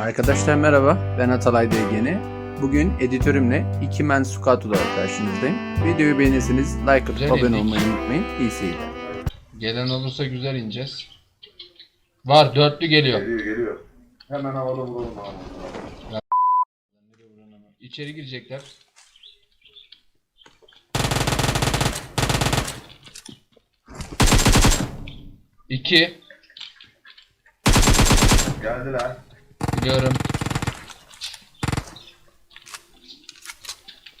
Arkadaşlar merhaba, ben Atalay Deygeni. Bugün editörümle iki men squat olarak karşınızdayım. Videoyu beğenirseniz like atıp Güzel abone indik. olmayı unutmayın. İyi seyirler. Gelen olursa güzel ineceğiz. Var dörtlü geliyor. Geliyor geliyor. Hemen havada vuralım abi. İçeri girecekler. İki. Geldiler. Biliyorum.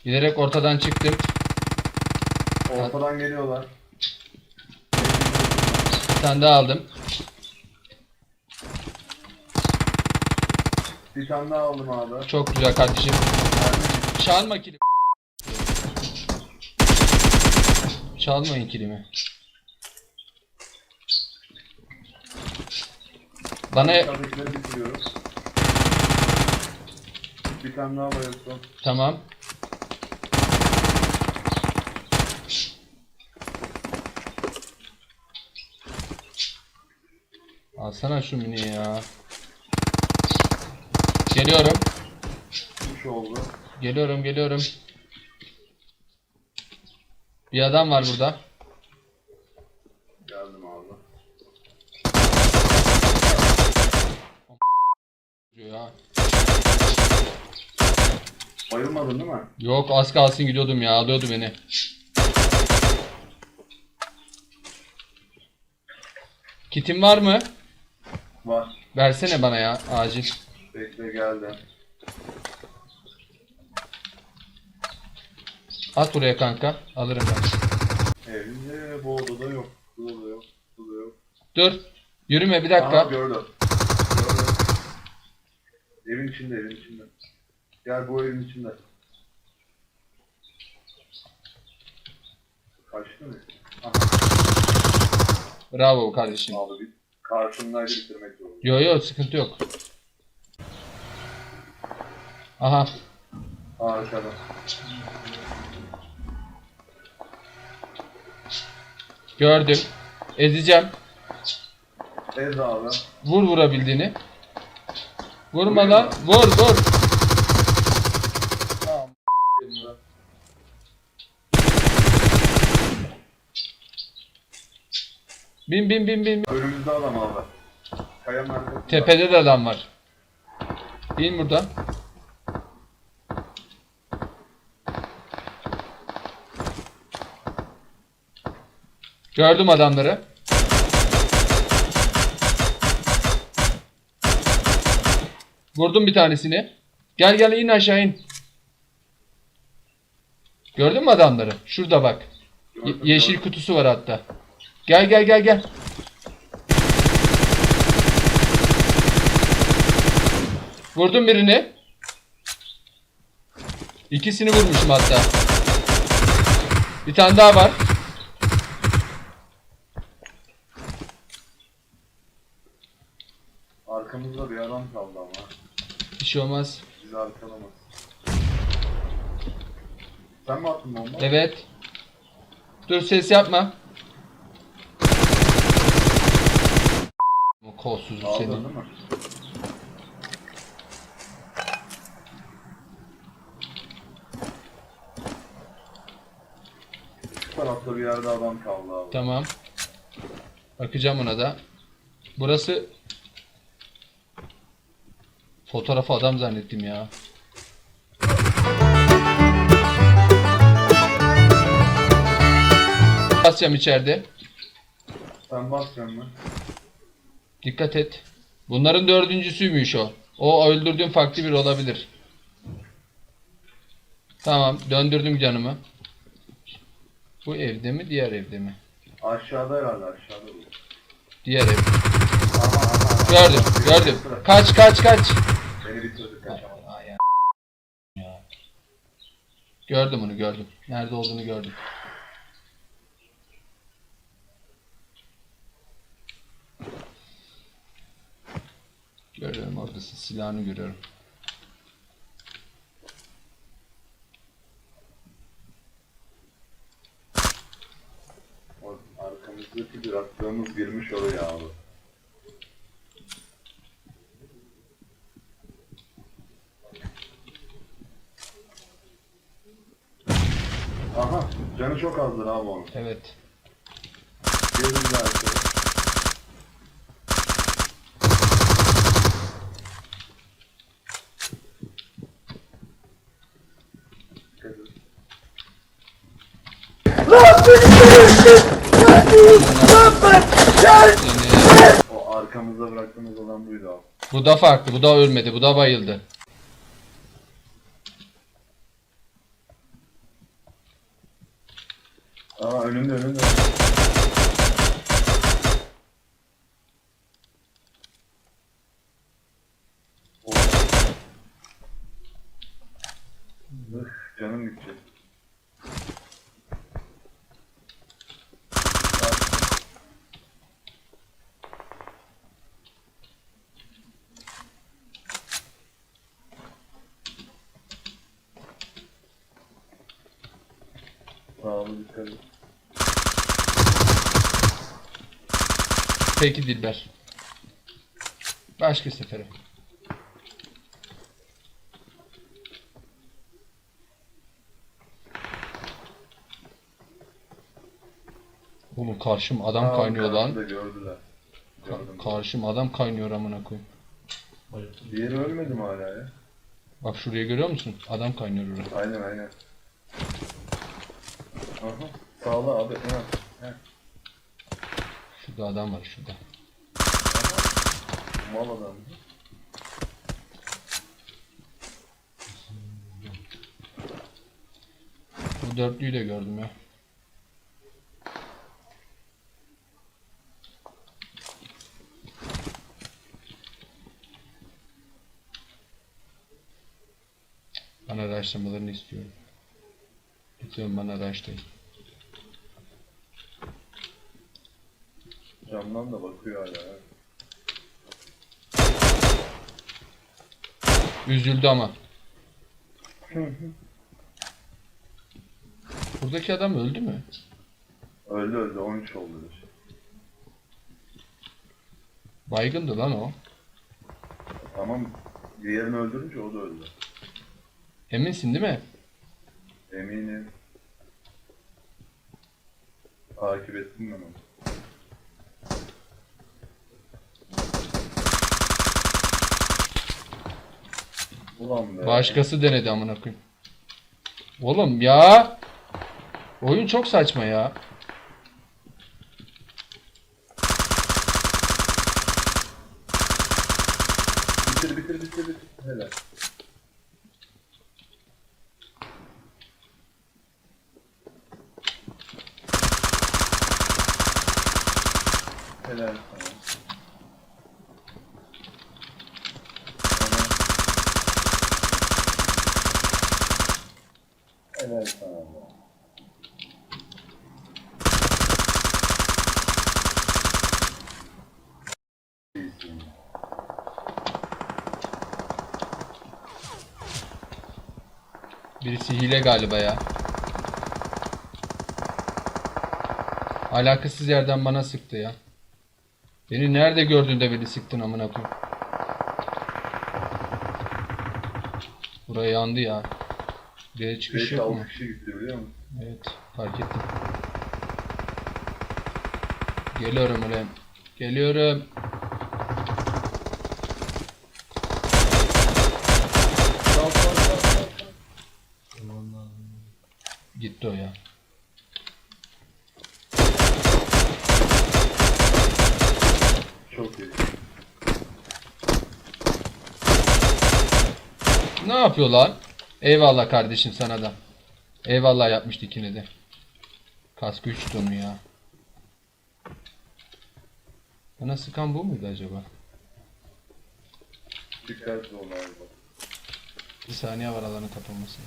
Giderek ortadan çıktım. Ortadan geliyorlar. Bir tane daha aldım. Bir tane daha aldım abi. Çok güzel kardeşim. Çalma kilimi. Çalmayın kilimi. Bana. Bir tane daha bayılsın. tamam. Alsana şu mini ya. Geliyorum. Üç oldu. Geliyorum geliyorum. Bir adam var burada. Geldim abi. Ya. Bayılmadın değil mi? Yok az kalsın gidiyordum ya alıyordu beni. Kitin var mı? Var. Versene bana ya acil. Bekle geldi. At buraya kanka. Alırım ben. Evinde bu odada yok. Bu odada yok. Bu odada yok. Dur. Yürüme bir Aha dakika. gördüm. Gördüm. Evin içinde evin içinde. Gel bu evin içinde. Kaçtı mı? Aha Bravo kardeşim. abi bir karşımdaydı bitirmek zorunda. Yo yo sıkıntı yok. Aha. Aşağıda. Gördüm. Ezeceğim. Ez abi. Vur vurabildiğini. Vurma lan. Vur vur. Tamam. Bin bin bin bin. Önümüzde adam abi. Kayanın arkasında. Tepede de adam var. İn buradan. Gördüm adamları. Vurdum bir tanesini. Gel gel in aşağı in. Gördün mü adamları? Şurada bak. Ye- yeşil kutusu var hatta. Gel gel gel gel. Vurdum birini. İkisini vurmuşum hatta. Bir tane daha var. Arkamızda bir adam kaldı ama. Bir şey olmaz. Bizi arkalamaz. Sen mi attın bomba? Evet. Dur ses yapma. Bu kolsuzu Aldın seni. değil mi? Şu tarafta bir yerde adam kaldı abi. Tamam. Bakacağım ona da. Burası Fotoğrafı adam zannettim ya. Basacağım içeride. Sen basacaksın mı? Dikkat et. Bunların dördüncüsüymüş o. O öldürdüğüm farklı bir olabilir. Tamam döndürdüm canımı. Bu evde mi diğer evde mi? Aşağıda herhalde aşağıda bu. Diğer ev. Gördüm gördüm. Kaç kaç kaç. Beni bitirdi kaçamadım. Ay ya. Ya. Gördüm onu gördüm. Nerede olduğunu gördüm. silahını görüyorum. Arkamızdaki duraklığımız girmiş oraya abi. Aha, canı çok azdır abi onun. Evet. Gelin zaten. Yani, O arkamızda bıraktığımız olan buydu abi. bu da farklı. Bu da ölmedi. Bu da bayıldı. Aa önümde önümde. Oh. Canım gidecek. Olun dikkat et. Peki Dilber. Başka sefere. Oğlum karşım adam Aa, kaynıyor lan. Gördüler. Gördüm. Karşım adam kaynıyor amına koyayım. Diğeri ölmedi mi hala ya? Bak şuraya görüyor musun? Adam kaynıyor orada. Aynen aynen. Aha. Sağla abi. Ha. Ha. Şurada adam var şurada. Mal adam. Bu dörtlüyü de gördüm ya. Bana araştırmalarını istiyorum. Lütfen bana araştırın. Camdan da bakıyor hala. ya. Üzüldü ama. Buradaki adam öldü mü? öldü öldü 13 oldu. Baygındı lan o. Tamam. Diğerini öldürünce o da öldü. Eminsin değil mi? Eminim. Takip ettim ben onu. Ulan be. Başkası denedi amına koyayım. Oğlum ya. Oyun çok saçma ya. Helal sana. Birisi hile galiba ya. Alakasız yerden bana sıktı ya. Beni nerede gördün de beni sıktın amına koyayım. Buraya yandı ya. Buraya çıkış yok mu? 5-6 kişi gitti biliyor musun? Evet, fark ettim. Geliyorum ulan. Geliyorum. Gitti o ya. Ne yapıyor lan? Eyvallah kardeşim sana da. Eyvallah yapmıştı ikini de. Kaskı 3 tonu ya. Bana sıkan bu muydu acaba? Dikkatli ol abi. Bir saniye var alanın kapanması.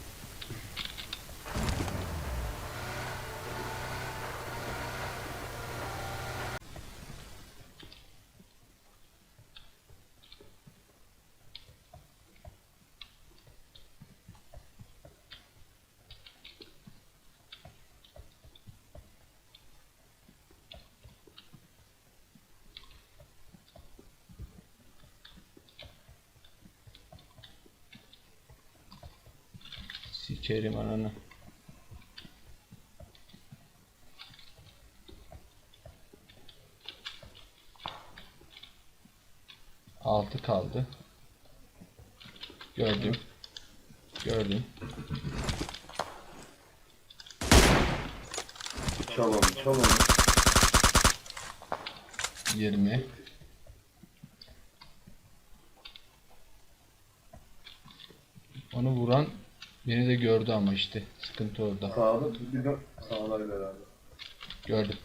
sikerim ananı. Altı kaldı. Gördüm. Gördüm. Çalalım çalalım. 20. Onu vuran beni de gördü ama işte sıkıntı orada. Sağda bir de sağlar beraber. Gördüm.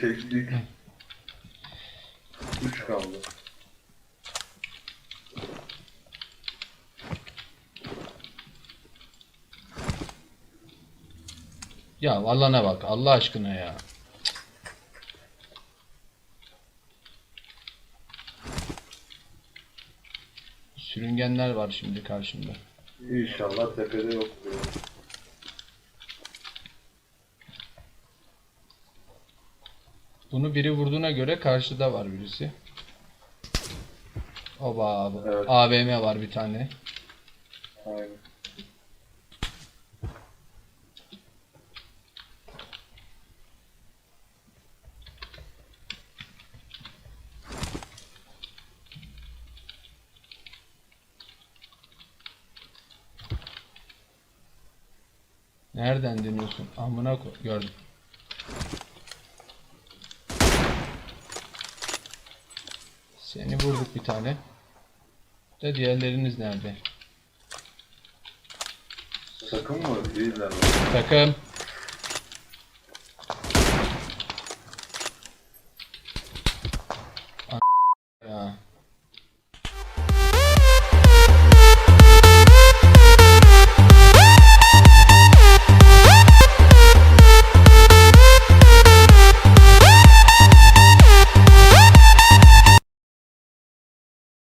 Çektik. 3 kaldı. Ya Allah'ına bak Allah aşkına ya. Sürüngenler var şimdi karşımda. İnşallah tepede yok. Bunu biri vurduğuna göre karşıda var birisi. Oba abi. Evet. AVM var bir tane. Aynen. Nereden deniyorsun? Amına koy. Gördüm. Seni vurduk bir tane. Da diğerleriniz nerede? Sakın mı? Değiller? Takım.